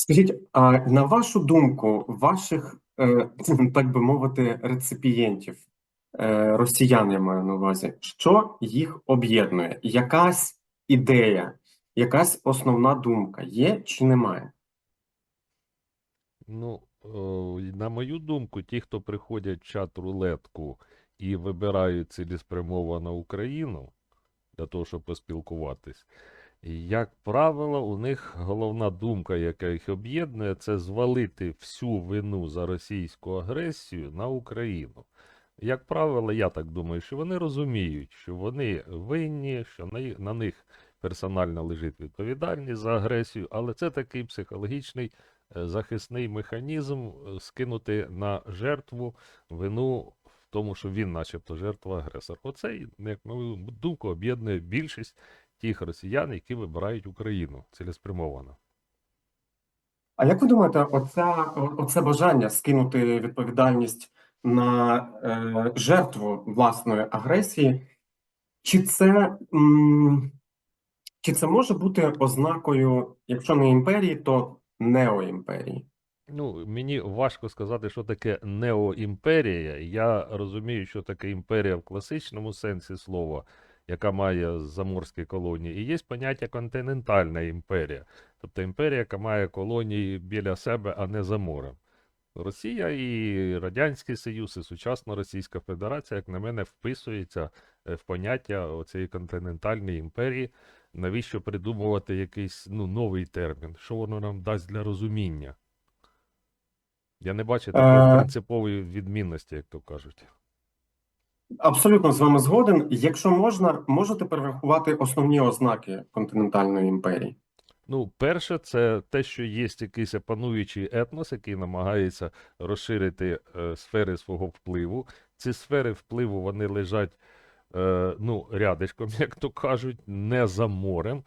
Скажіть, а на вашу думку, ваших, е, так би мовити, реципієнтів, е, росіян, я маю на увазі, що їх об'єднує? Якась ідея, якась основна думка є чи немає? Ну, на мою думку, ті, хто приходять в чат рулетку і вибирають цілеспрямовано Україну для того, щоб поспілкуватись, як правило, у них головна думка, яка їх об'єднує, це звалити всю вину за російську агресію на Україну. Як правило, я так думаю, що вони розуміють, що вони винні, що на, них персонально лежить відповідальність за агресію, але це такий психологічний е, захисний механізм е, скинути на жертву вину в тому, що він, начебто, жертва агресор. Оце, як мою думку, об'єднує більшість тих росіян, які вибирають Україну цілеспрямовано. А як ви думаєте, оця, оце бажання скинути відповідальність на е, жертву власної агресії, чи це, м, чи це може бути ознакою, якщо не імперії, то неоімперії? Ну, мені важко сказати, що таке неоімперія. Я розумію, що таке імперія в класичному сенсі слова, яка має заморські колонії, і є поняття континентальна імперія, тобто імперія, яка має колонії біля себе, а не за морем. Росія і Радянський Союз, і сучасна Російська Федерація, як на мене, вписується е, в поняття оцієї континентальної імперії. Навіщо придумувати якийсь ну, новий термін? Що воно нам дасть для розуміння? Я не бачу такої принципової відмінності, як то кажуть. Абсолютно з вами згоден. Якщо можна, можете перерахувати основні ознаки континентальної імперії? Ну, перше, це те, що є якийсь пануючий етнос, який намагається розширити е, сфери свого впливу. Ці сфери впливу вони лежать е, ну, рядишком, як то кажуть, не за морем.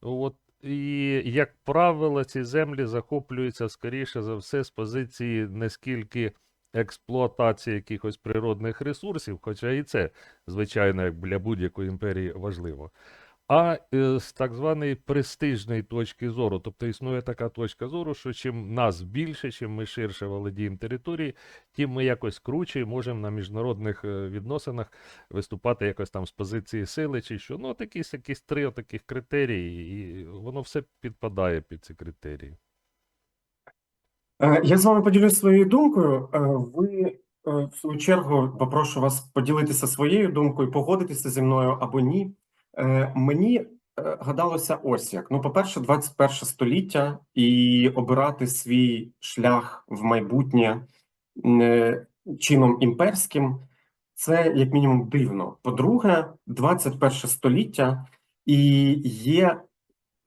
От, і, як правило, ці землі захоплюються, скоріше за все, з позиції не скільки експлуатації якихось природних ресурсів, хоча і це, звичайно, як для будь-якої імперії важливо. А е, з так званої престижної точки зору, тобто існує така точка зору, що чим нас більше, чим ми ширше володіємо територією, тим ми якось круче і можемо на міжнародних е, відносинах виступати якось там з позиції сили чи що. Ну, от якісь, якісь три таких критерії, і воно все підпадає під ці критерії. Е, Я з вами поділюсь своєю думкою. Е, Ви, е, в свою чергу, попрошу вас поділитися своєю думкою, погодитися зі мною або ні. Мені гадалося ось як. Ну, по-перше, 21 століття і обирати свій шлях в майбутнє чином імперським це як мінімум дивно. По-друге, 21 століття і є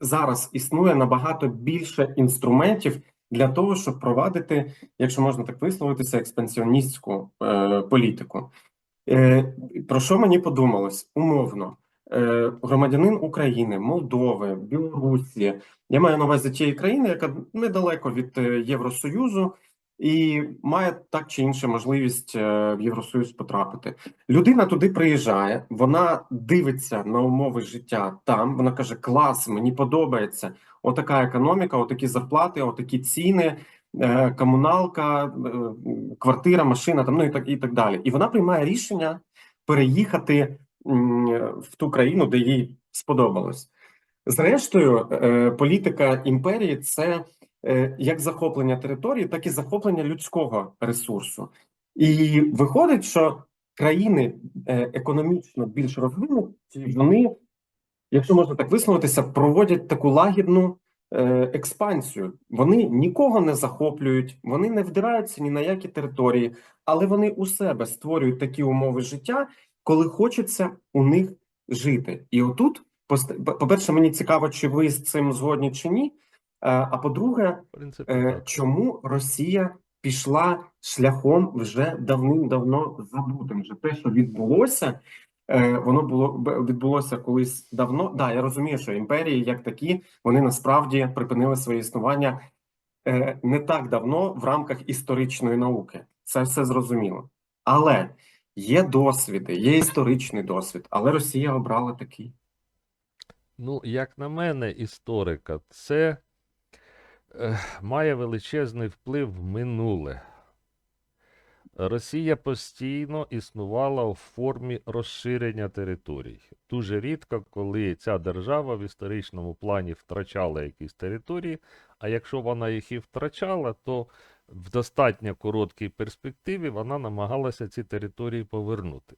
зараз існує набагато більше інструментів для того, щоб провадити, якщо можна так висловитися, експансіоністську е, політику. Е, про що мені подумалось? Умовно, е, громадянин України, Молдови, Білорусі, я маю на увазі тієї країни, яка недалеко від е, Євросоюзу, і має так чи інше можливість е, в Євросоюз потрапити. Людина туди приїжджає, вона дивиться на умови життя там. Вона каже: клас, мені подобається. Отака економіка, отакі зарплати, отакі ціни, е, комуналка, е, квартира, машина, там ну і так і так далі. І вона приймає рішення переїхати в ту країну, де їй сподобалось. Зрештою, політика імперії це як захоплення території, так і захоплення людського ресурсу. І виходить, що країни е, економічно більш розвинуті, вони, якщо можна так висловитися, проводять таку лагідну е, експансію. Вони нікого не захоплюють, вони не вдираються ні на які території, але вони у себе створюють такі умови життя, коли хочеться у них жити. І отут, пост- по-перше, мені цікаво, чи ви з цим згодні чи ні. Е, А по-друге, Е. Чому Росія пішла шляхом вже давним-давно забутим? Вже те, що відбулося, е, воно було відбулося колись давно. Да, я розумію, що імперії, як такі, вони насправді припинили своє існування не так давно в рамках історичної науки. Це все зрозуміло. Але є досвіди, є історичний досвід, але Росія обрала такий. Ну, як на мене, історика, це має величезний вплив в минуле. Росія постійно існувала в формі розширення територій. Дуже рідко, коли ця держава в історичному плані втрачала якісь території, а якщо вона їх і втрачала, то в достатньо короткій перспективі вона намагалася ці території повернути.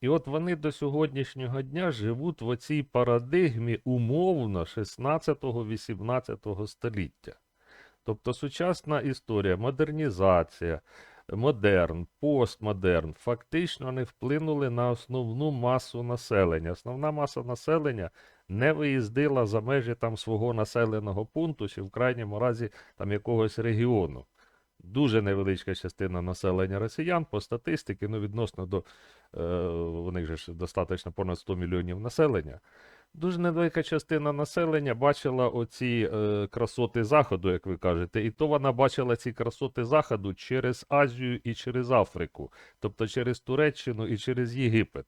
І от вони до сьогоднішнього дня живуть в оцій парадигмі умовно 16-18 століття. Тобто сучасна історія, модернізація, модерн, постмодерн фактично не вплинули на основну масу населення. Основна маса населення не виїздила за межі там свого населеного пункту чи в крайньому разі там якогось регіону. Дуже невеличка частина населення росіян по статистиці, ну відносно до у них же достатньо понад 100 мільйонів населення. Дуже невелика частина населення бачила оці е, красоти Заходу, як ви кажете, і то вона бачила ці красоти Заходу через Азію і через Африку, тобто через Туреччину і через Єгипет.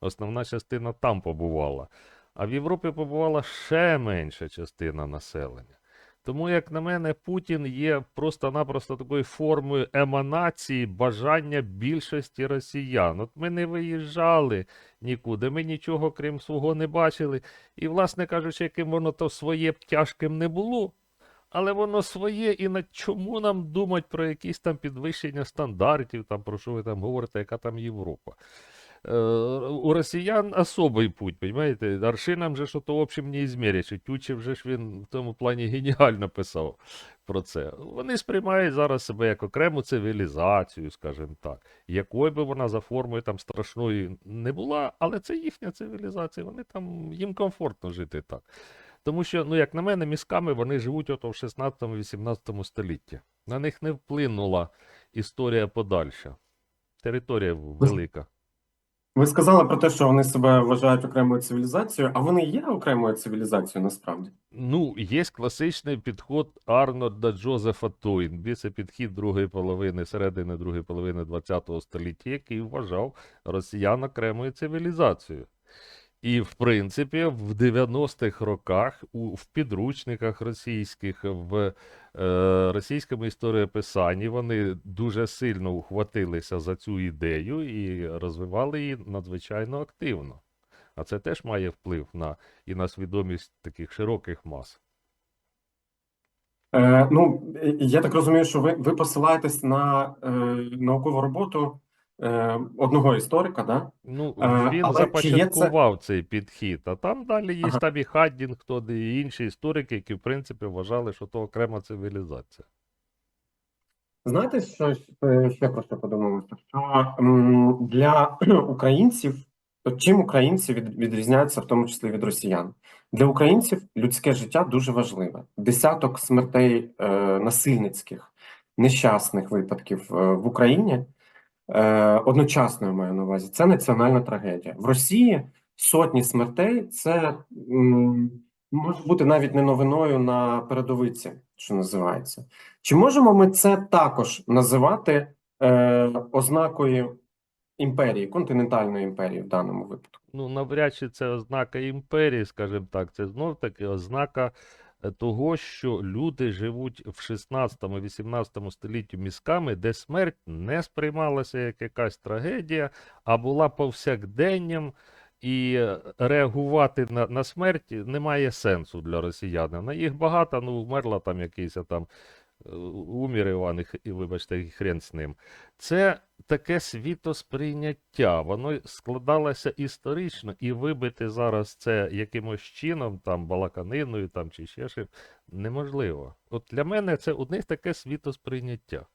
Основна частина там побувала. А в Європі побувала ще менша частина населення. Тому, як на мене, Путін є просто-напросто такою формою еманації бажання більшості росіян. От ми не виїжджали нікуди, ми нічого крім свого не бачили. І, власне кажучи, яким воно то своє б тяжким не було, але воно своє, і на чому нам думати про якісь там підвищення стандартів, там про що ви там говорите, яка там Європа. Е, у росіян особий путь, понимаете? Аршином же що-то в общем не измериш. І Тютчев же ж він в тому плані геніально писав про це. Вони сприймають зараз себе як окрему цивілізацію, скажімо так. Якою би вона за формою там страшною не була, але це їхня цивілізація. Вони там їм комфортно жити так. Тому що, ну, як на мене, мізками вони живуть ото в 16-18 столітті. На них не вплинула історія подальша. Територія велика. Ви сказали про те, що вони себе вважають окремою цивілізацією, а вони є окремою цивілізацією насправді. Ну, є класичний підход Арнольда Джозефа Тойнбі, це підхід другої половини, середини другої половини ХХ століття, який вважав росіян окремою цивілізацією. І, в принципі, в 90-х роках у, в підручниках російських, в російському історіописанні вони дуже сильно ухватилися за цю ідею і розвивали її надзвичайно активно. А це теж має вплив на і на свідомість таких широких мас. Е, ну, е, я так розумію, що ви, ви посилаєтесь на е, наукову роботу е, одного історика, да? Ну, Е, він але чи є це- започаткував цей підхід, а там далі є Ага. там і Хаддінгтон, і інші історики, які, в принципі, вважали, що то окрема цивілізація. Знаєте, що е, ще про що подумалося? Що м, для українців, то чим українці від, відрізняються, в тому числі від росіян? Для українців людське життя дуже важливе. Десяток смертей е, насильницьких, нещасних випадків е, в Україні е, одночасно я маю на увазі. Це національна трагедія. В Росії сотні смертей це може бути навіть не новиною на передовиці, що називається. Чи можемо ми це також називати е, ознакою імперії, континентальної імперії в даному випадку? Ну, навряд чи це ознака імперії, скажімо так, це знов таки ознака того, що люди живуть в 16-18 столітті місками, де смерть не сприймалася як якась трагедія, а була повсякденням, і е, реагувати на, на смерть немає сенсу для росіянина. Їх багато, ну, вмерла там якийсь там е, умір Іван, і, вибачте, і хрен з ним. Це таке світосприйняття, воно складалося історично, і вибити зараз це якимось чином, там, балаканиною там, чи ще щось, неможливо. От для мене це у них таке світосприйняття.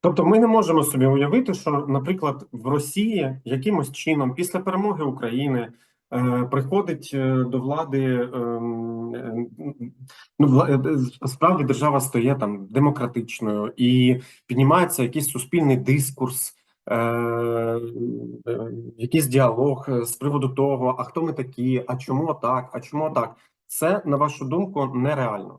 Тобто ми не можемо собі уявити, що, наприклад, в Росії якимось чином після перемоги України приходить е, до влади ем, е, ну, е, справді держава стає там демократичною і піднімається якийсь суспільний дискурс, е, е, якийсь діалог е, з приводу того, а хто ми такі, а чому так, а чому так. Це, на вашу думку, нереально.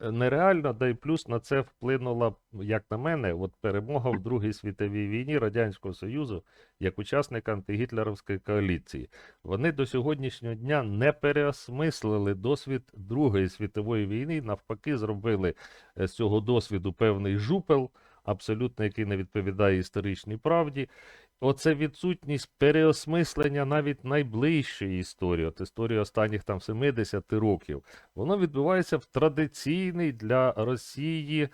Нереально, да і плюс на це вплинула, як на мене, от перемога в Другій світовій війні Радянського Союзу як учасника антигітлерівської коаліції. Вони до сьогоднішнього дня не переосмислили досвід Другої світової війни, навпаки, зробили е, з цього досвіду певний жупел, абсолютно який не відповідає історичній правді. Оце відсутність переосмислення навіть найближчої історії, от історії останніх там 70 років, воно відбувається в традиційний для Росії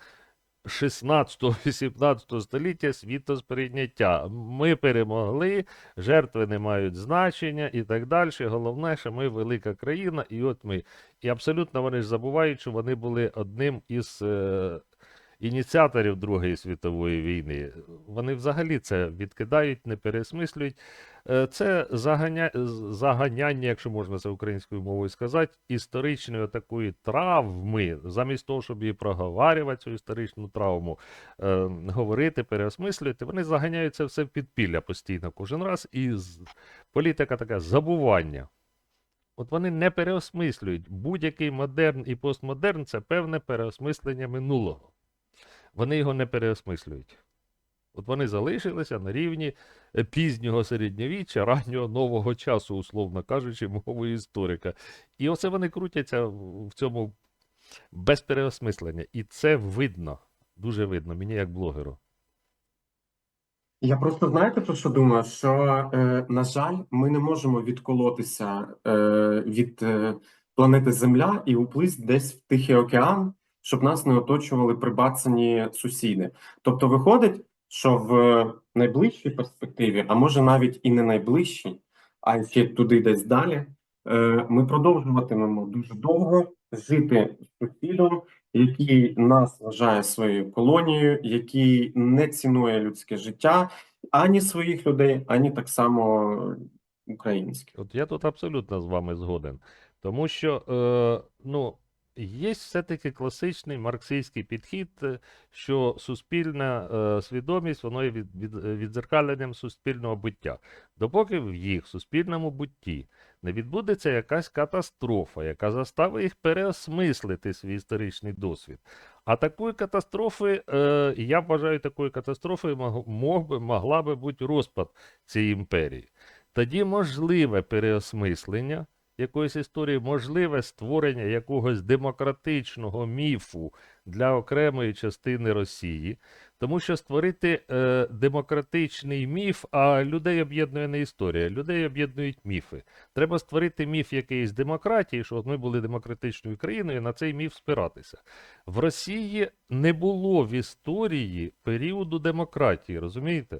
16-18 століття світосприйняття. Ми перемогли, жертви не мають значення і так далі. Головне, що ми велика країна, і от ми. І абсолютно вони ж забувають, що вони були одним із е, ініціаторів Другої світової війни. Вони взагалі це відкидають, не пересмислюють. Е, Це заганя... заганяння, якщо можна це українською мовою сказати, історичної такої травми, замість того, щоб її проговарювати, цю історичну травму, е, говорити, переосмислювати, вони заганяють це все в підпілля постійно кожен раз. І політика така забування. От вони не переосмислюють. Будь-який модерн і постмодерн це певне переосмислення минулого. Вони його не переосмислюють. От вони залишилися на рівні е, пізнього середньовіччя, раннього нового часу, условно кажучи, мовою історика. І оце вони крутяться в цьому без переосмислення. І це видно, дуже видно, мені як блогеру. Я просто знаєте про що думаю? Що, е, на жаль, ми не можемо відколотися е, від е, планети Земля і уплисти десь в Тихий океан, щоб нас не оточували прибацані сусіди. Тобто, виходить, що в найближчій перспективі, а може навіть і не найближчій, а ще туди десь далі, е, ми продовжуватимемо дуже довго жити з сусідом, який нас вважає своєю колонією, який не цінує людське життя, ані своїх людей, ані так само українських. От я тут абсолютно з вами згоден. Тому що е, ну, є все-таки класичний марксистський підхід, е, що суспільна е, свідомість воно є від, від, е, відзеркаленням суспільного буття. Допоки в їх суспільному бутті не відбудеться якась катастрофа, яка заставить їх переосмислити свій історичний досвід. А такої катастрофи, е, я вважаю, такою катастрофою мог, мог би, могла би бути розпад цієї імперії. Тоді можливе переосмислення якоїсь історії, можливе створення якогось демократичного міфу для окремої частини Росії, тому що створити е, демократичний міф, а людей об'єднує не історія, людей об'єднують міфи. Треба створити міф якоїсь демократії, що ми були демократичною країною, і на цей міф спиратися. В Росії не було в історії періоду демократії, розумієте?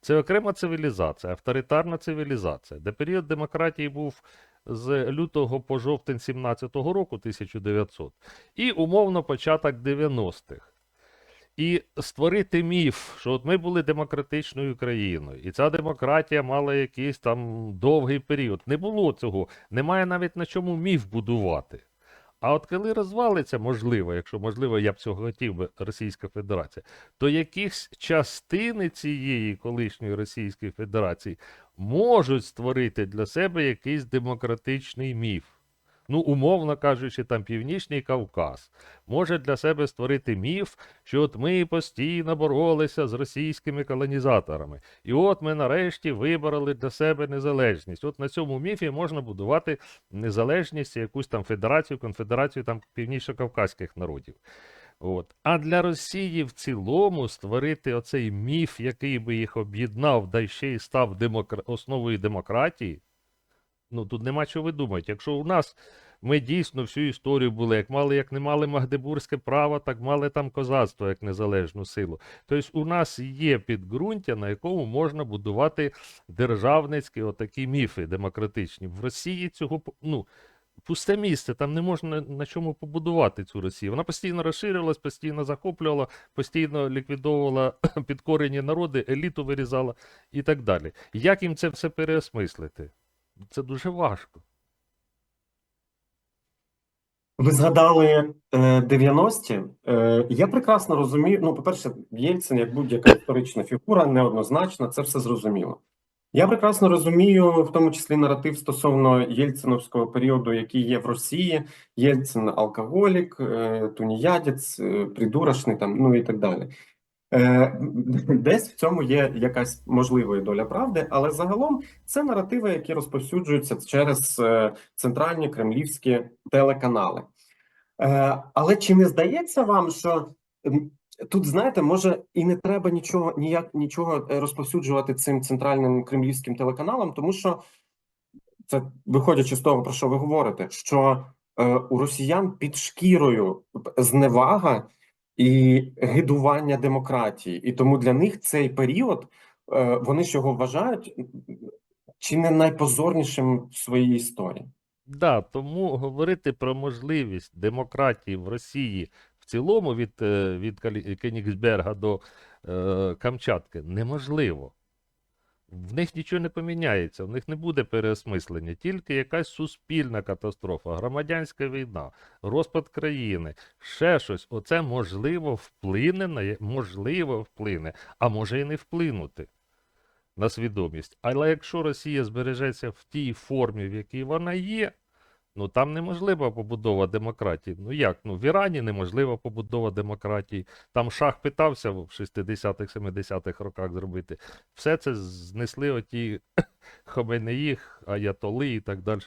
Це окрема цивілізація, авторитарна цивілізація, де період демократії був з лютого по жовтень 17-го року, 1900, і умовно початок 90-х. І створити міф, що от ми були демократичною країною, і ця демократія мала якийсь там довгий період. Не було цього, немає навіть на чому міф будувати. А от коли розвалиться, можливо, якщо можливо, я б цього хотів би Російська Федерація, то якісь частини цієї колишньої Російської Федерації можуть створити для себе якийсь демократичний міф. Ну, умовно кажучи, там Північний Кавказ може для себе створити міф, що от ми постійно боролися з російськими колонізаторами. І от ми нарешті вибороли для себе незалежність. От на цьому міфі можна будувати незалежність, якусь там федерацію, конфедерацію там північно-кавказьких народів. От. А для Росії в цілому створити оцей міф, який би їх об'єднав, да ще й став демокра... основою демократії. Ну тут нема чого видумати. Якщо у нас ми дійсно всю історію були, як мали, як не мали Магдебурзьке право, так мали там козацтво як незалежну силу. Тобто у нас є підґрунтя, на якому можна будувати державницькі отакі міфи демократичні. В Росії цього ну, пусте місце, там не можна на чому побудувати цю Росію. Вона постійно розширювалась, постійно захоплювала, постійно ліквідовувала підкорені народи, еліту вирізала і так далі. Як їм це все переосмислити? Це дуже важко. Ви згадали е, 90-ті. Е, я прекрасно розумію. Ну, по-перше, Єльцин, як будь-яка історична фігура, неоднозначно, це все зрозуміло. Я прекрасно розумію, в тому числі наратив стосовно єльциновського періоду, який є в Росії. Єльцин алкоголік, е, туніядець, е, придурочний там, ну і так далі. Е, Десь в цьому є якась можлива доля правди, але загалом це наративи, які розповсюджуються через центральні кремлівські телеканали. Але чи не здається вам, що тут, знаєте, може і не треба нічого ніяк нічого е, розповсюджувати цим центральним кремлівським телеканалам, тому що це виходячи з того, про що ви говорите, що е, у росіян під шкірою зневага і гидування демократії, і тому для них цей період е, вони ж його вважають чи не найпозорнішим в своїй історії. Да, тому говорити про можливість демократії в Росії цілому від, е, від Кенігсберга до е, Камчатки неможливо. В них нічого не поміняється, в них не буде переосмислення, тільки якась суспільна катастрофа, громадянська війна, розпад країни, ще щось. Оце можливо вплине на можливо вплине, а може і не вплинути на свідомість. Але якщо Росія збережеться в тій формі, в якій вона є, ну там неможлива побудова демократії. Ну як? Ну в Ірані неможлива побудова демократії. Там шах питався в 60-х, 70-х роках зробити. Все це знесли оті Хоменеї, Аятоли і так далі.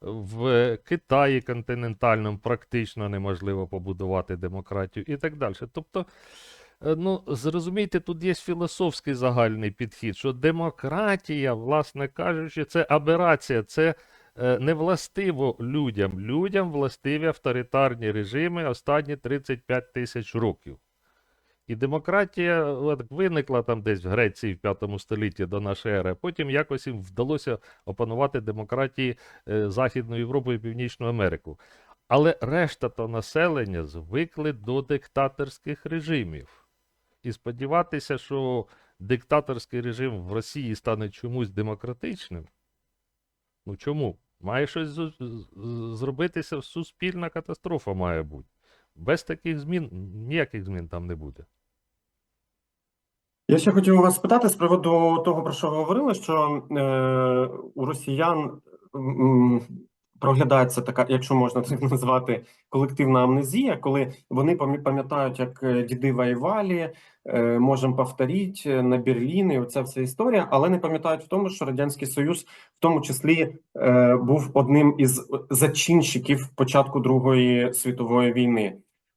В Китаї континентальному практично неможливо побудувати демократію і так далі. Тобто, е, ну, зрозумійте, тут є філософський загальний підхід, що демократія, власне кажучи, це аберація, це не властиво людям. Людям властиві авторитарні режими останні 35 тисяч років. І демократія от, виникла там десь в Греції в 5 столітті до нашої ери, а потім якось їм вдалося опанувати демократії е, Західної Європи і Північну Америку. Але решта то населення звикли до диктаторських режимів. І сподіватися, що диктаторський режим в Росії стане чомусь демократичним. Ну чому? Має щось зробитися, суспільна катастрофа має бути. Без таких змін ніяких змін там не буде. Я ще хотів вас спитати з приводу того, про що ви говорили, що е, у росіян проглядається така, якщо можна це назвати, колективна амнезія, коли вони пам'я- пам'ятають, як е, діди воювали, е, можемо повторити на Берлін, і оця вся історія, але не пам'ятають в тому, що Радянський Союз в тому числі е, був одним із зачинщиків початку Другої світової війни.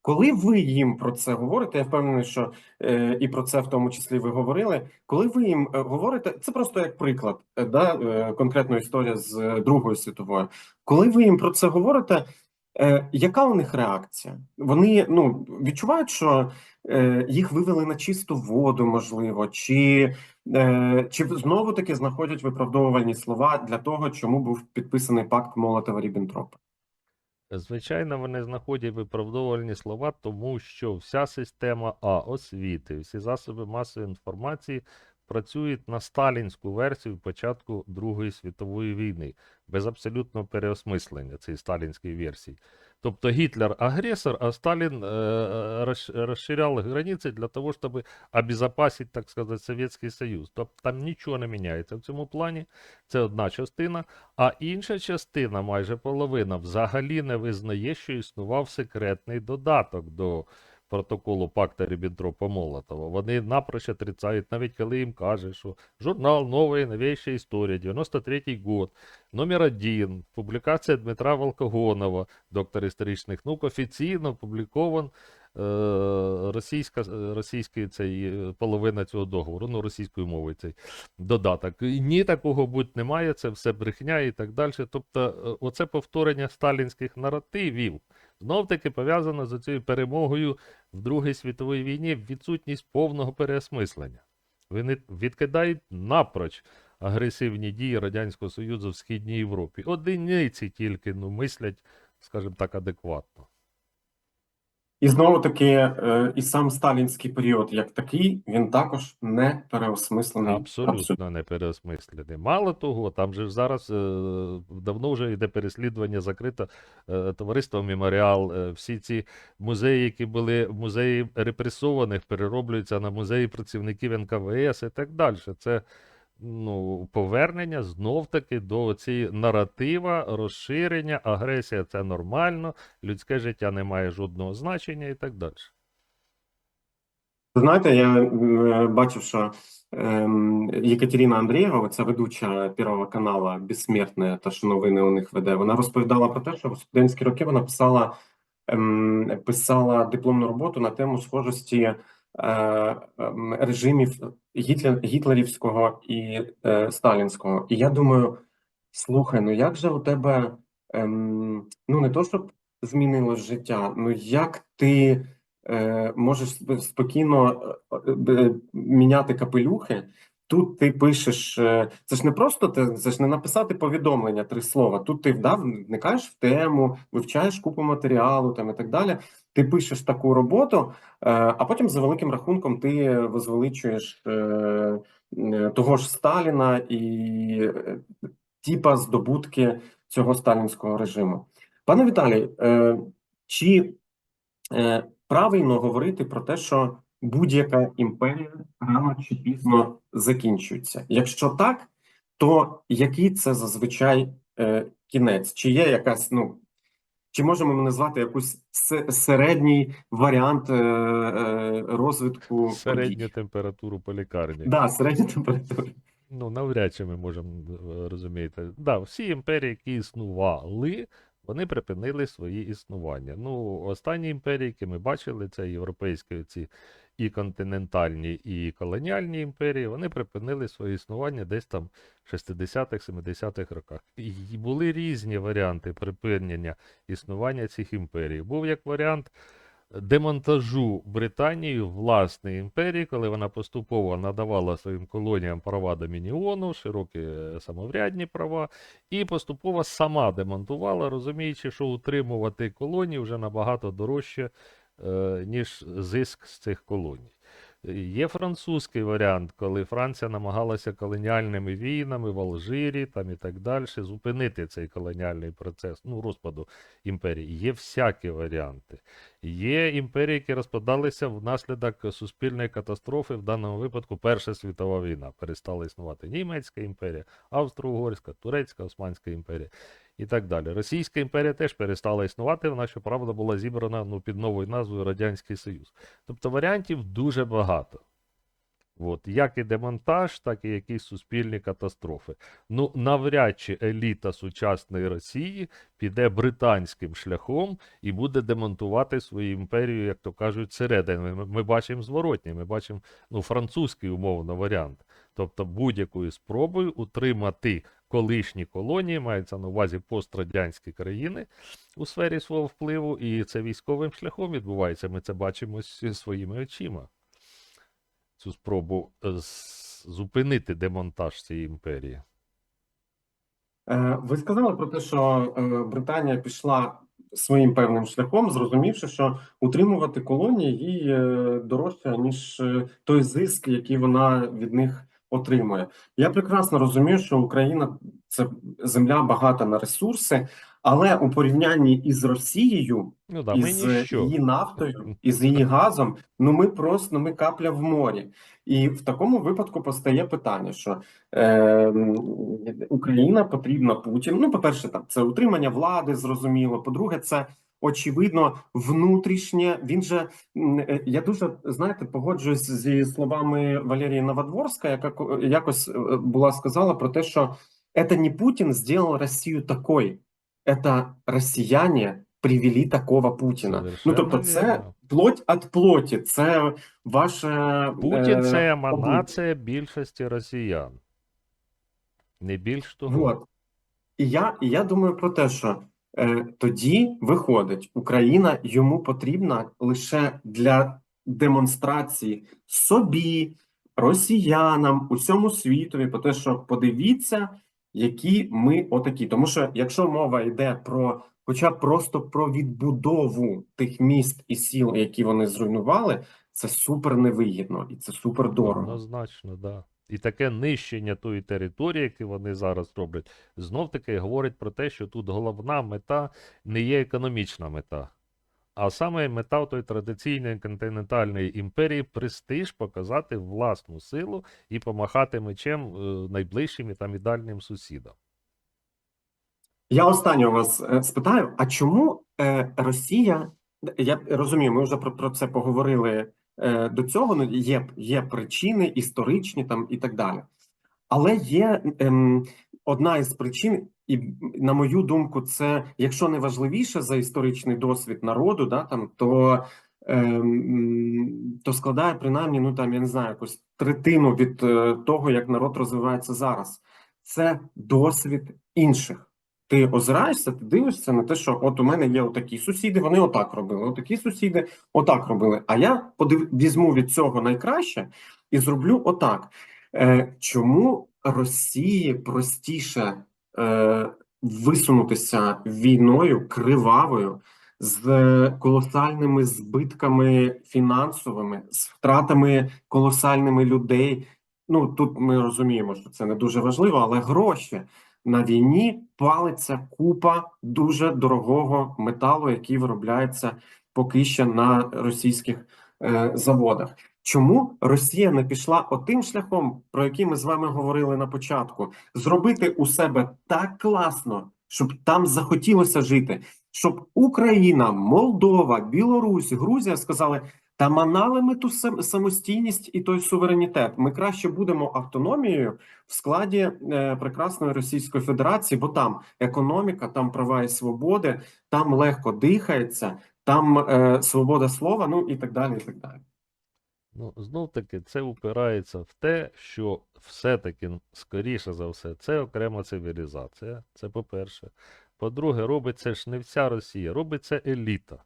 Коли ви їм про це говорите, я впевнений, що е, і про це в тому числі ви говорили. Коли ви їм е, говорите, це просто як приклад, е, да, е, конкретна історія з е, Другої світової. Коли ви їм про це говорите, е, яка у них реакція? Вони ну відчувають, що е, їх вивели на чисту воду, можливо, чи, е, чи знову таки знаходять виправдовувальні слова для того, чому був підписаний пакт Молотова Ріббентропа? Звичайно, вони знаходять виправдовувальні слова, тому що вся система А освіти, всі засоби масової інформації працюють на сталінську версію початку Другої світової війни, без абсолютного переосмислення цієї сталінської версії. Тобто Гітлер агресор, а Сталін розш- розширяв границі для того, щоб обезопасити, так сказати, Совєтський Союз. Тобто там нічого не міняється в цьому плані. Це одна частина. А інша частина, майже половина, взагалі не визнає, що існував секретний додаток до протоколу пакта Ріббентропа Молотова. Вони напроч отрицають, навіть коли їм каже, що журнал «Новая новейшая история», 93 год, номер один, публікація Дмитра Волкогонова, доктор історичних наук, офіційно опублікован е, російська, цей, е, половина цього договору, ну, російською мовою цей додаток. Ні, такого будь немає, це все брехня і так далі. Тобто, е, оце повторення сталінських наративів знов таки пов'язано з цією перемогою в Другій світовій війні відсутність повного переосмислення. Вони відкидають напроч агресивні дії Радянського Союзу в Східній Європі. Одиниці тільки ну, мислять, скажімо так, адекватно. І знову таки, е, і сам сталінський період, як такий, він також не переосмислений. Абсолютно не переосмислений. Мало того, там же зараз е, давно вже йде переслідування закрите товариство Меморіал. Е, всі ці музеї, які були музеї репресованих, перероблюються на музеї працівників НКВС і так далі. Це ну, повернення знов-таки до цієї наратива, розширення, агресія це нормально, людське життя не має жодного значення і так далі. Знаєте, я бачив, що ем, Єкатерина Андрієва, ця ведуча Первого каналу Безсмертна, та що новини у них веде, вона розповідала про те, що в студентські роки вона писала, ем, писала дипломну роботу на тему схожості режимів гітлер, гітлерівського і е, сталінського. І я думаю, слухай, ну як же у тебе, ем, ну не то, щоб змінилось життя, ну як ти е, можеш спокійно е, е, міняти капелюхи. Тут ти пишеш, е, це ж не просто ти, це ж не написати повідомлення, три слова. Тут ти вдав, вникаєш в тему, вивчаєш купу матеріалу там і так далі. Ти пишеш таку роботу, е, а потім за великим рахунком ти возвеличуєш е, того ж Сталіна і типа здобутки цього сталінського режиму. Пане Віталій, чи правильно говорити про те, що будь-яка імперія рано чи пізно закінчується? Якщо так, то який це зазвичай е, кінець? Чи є якась, ну, чи можемо ми назвати якусь середній варіант е, е, розвитку Середню подій? температуру по лікарні. Да, середня температура. Ну, навряд чи ми можемо е, розуміти. Да, всі імперії, які існували, вони припинили свої існування. Ну, останні імперії, які ми бачили, це європейські ці і континентальні, і колоніальні імперії, вони припинили своє існування десь там в 60-х, 70-х роках. І були різні варіанти припинення існування цих імперій. Був як варіант демонтажу Британії власної імперії, коли вона поступово надавала своїм колоніям права домініону, широкі е, самоврядні права, і поступово сама демонтувала, розуміючи, що утримувати колонії вже набагато дорожче, ніж зиск з цих колоній. Є французький варіант, коли Франція намагалася колоніальними війнами в Алжирі там і так далі зупинити цей колоніальний процес, ну, розпаду імперії. Є всякі варіанти. Є імперії, які розпадалися внаслідок суспільної катастрофи, в даному випадку Перша світова війна. Перестала існувати Німецька імперія, Австро-Угорська, Турецька, Османська імперія і так далі. Російська імперія теж перестала існувати, вона, щоправда, була зібрана ну, під новою назвою Радянський Союз. Тобто варіантів дуже багато. От, як і демонтаж, так і якісь суспільні катастрофи. Ну, навряд чи еліта сучасної Росії піде британським шляхом і буде демонтувати свою імперію, як то кажуть, зсередини. Ми, ми бачимо зворотній, ми бачимо ну, французький умовно варіант. Тобто будь-якою спробою утримати колишні колонії, мається на увазі пострадянські країни у сфері свого впливу, і це військовим шляхом відбувається. Ми це бачимо своїми очима. Цю спробу е, зупинити демонтаж цієї імперії. Е, Ви сказали про те, що е, Британія пішла своїм певним шляхом, зрозумівши, що утримувати колонії їй дорожче, ніж той зиск, який вона від них отримує. Я прекрасно розумію, що Україна це земля багата на ресурси, але у порівнянні із Росією, Ну да, із її нафтою, із її газом, ну ми просто ну, ми капля в морі. І в такому випадку постає питання, що е, Україна потрібна Путін. Ну, по-перше, там це утримання влади, зрозуміло. По-друге, це очевидно внутрішнє. Він же е, я дуже знаєте, погоджуюсь зі словами Валерії Новодворська, яка якось е, була сказала про те, що це не Путін зробив Росію такою, це росіяни привели такого Путіна. Ну Совершенно тобто, це плоть від плоті, це ваше Путін е, це еманація більшості росіян. Не більш того. Вот. І я, і я думаю про те, що тоді виходить, Україна йому потрібна лише для демонстрації собі, росіянам, усьому світові, про те, що подивіться, які ми отакі. Тому що якщо мова йде про хоча б просто про відбудову тих міст і сіл, які вони зруйнували, це супер невигідно і це супер дорого. Однозначно, да. І таке нищення тої території, яку вони зараз роблять, знов таки говорить про те, що тут головна мета не є економічна мета, А саме мета тої традиційної континентальної імперії престиж показати власну силу і помахати мечем е, найближчим і там і дальнім сусідам. Я останнє вас е, спитаю: а чому е, Росія? Я розумію, ми вже про, це поговорили до цього. Ну є, є причини історичні там і так далі. Але є ем, одна із причин, і на мою думку, це якщо не важливіше за історичний досвід народу, да там то, ем, то складає принаймні, ну там я не знаю, якусь третину від е, того, як народ розвивається зараз. Це досвід інших. Ти озираєшся, ти дивишся на те, що от у мене є отакі сусіди, вони отак робили, отакі сусіди отак робили. А я подив... візьму від цього найкраще і зроблю отак. Е, чому Росії простіше е, висунутися війною кривавою з колосальними збитками фінансовими, з втратами колосальними людей? Ну тут ми розуміємо, що це не дуже важливо, але гроші на війні палиться купа дуже дорогого металу, який виробляється поки що на російських е, заводах. Чому Росія не пішла отим шляхом, про який ми з вами говорили на початку, зробити у себе так класно, щоб там захотілося жити, щоб Україна, Молдова, Білорусь, Грузія сказали: та манали ми ту самостійність і той суверенітет. Ми краще будемо автономією в складі е, прекрасної Російської Федерації, бо там економіка, там права і свободи, там легко дихається, там е, свобода слова, ну і так далі. І так далі. Ну, знов таки, це упирається в те, що все-таки, скоріше за все, це окрема цивілізація. Це по-перше. По-друге, робить це ж не вся Росія, робить це еліта.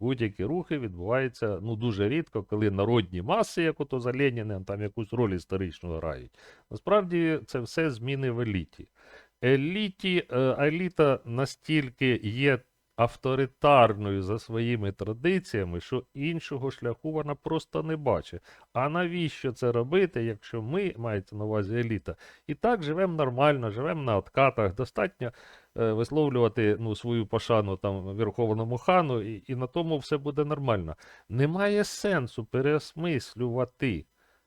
Будь-які рухи відбуваються ну, дуже рідко, коли народні маси, як ото за Леніним, там якусь роль історичну грають. Насправді це все зміни в еліті. Еліті, е, еліта настільки є авторитарною за своїми традиціями, що іншого шляху вона просто не бачить. А навіщо це робити, якщо ми, мається на увазі еліта, і так живемо нормально, живемо на откатах, достатньо висловлювати ну, свою пошану там Верховному хану, і, і на тому все буде нормально. Немає сенсу переосмислювати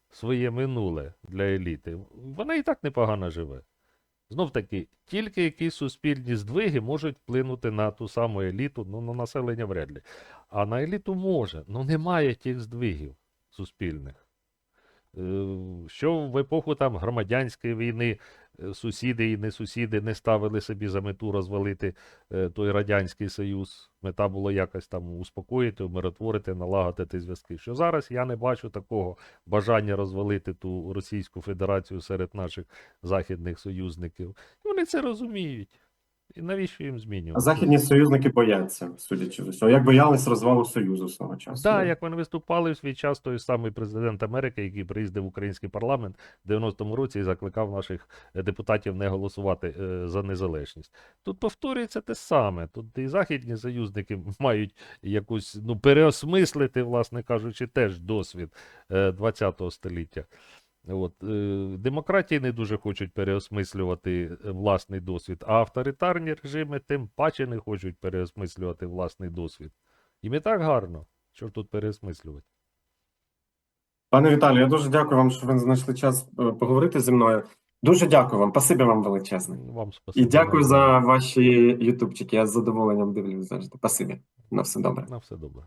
своє минуле для еліти. Вона і так непогано живе. Знов таки, тільки якісь суспільні здвиги можуть вплинути на ту саму еліту, ну на населення вряд ли. А на еліту може, ну немає тих здвигів суспільних. Е, Що в епоху там громадянської війни е, сусіди і не сусіди не ставили собі за мету розвалити е, той Радянський Союз. Мета була якось там успокоїти, умиротворити, налагодити зв'язки. Що зараз я не бачу такого бажання розвалити ту Російську Федерацію серед наших західних союзників. Вони це розуміють. І навіщо їм А змінювати? західні союзники бояться, судячи з усього, як боялись розвалу Союзу свого часу. Так, як вони виступали в свій час, той самий президент Америки, який приїздив в український парламент в 90-му році і закликав наших е, депутатів не голосувати е, за незалежність. Тут повторюється те саме. Тут і західні союзники мають якусь ну, переосмислити, власне кажучи, теж досвід е, 20-го століття. От, е, демократії не дуже хочуть переосмислювати е, власний досвід, а авторитарні режими тим паче не хочуть переосмислювати власний досвід. Їм і так гарно, що ж тут переосмислювати. Пане Віталію, я дуже дякую вам, що ви знайшли час е, поговорити зі мною. Дуже дякую вам. Спасибі вам величезне. Вам І дякую за ваші ютубчики. Я з задоволенням дивлюсь завжди. Спасибі. На все добре. На все добре.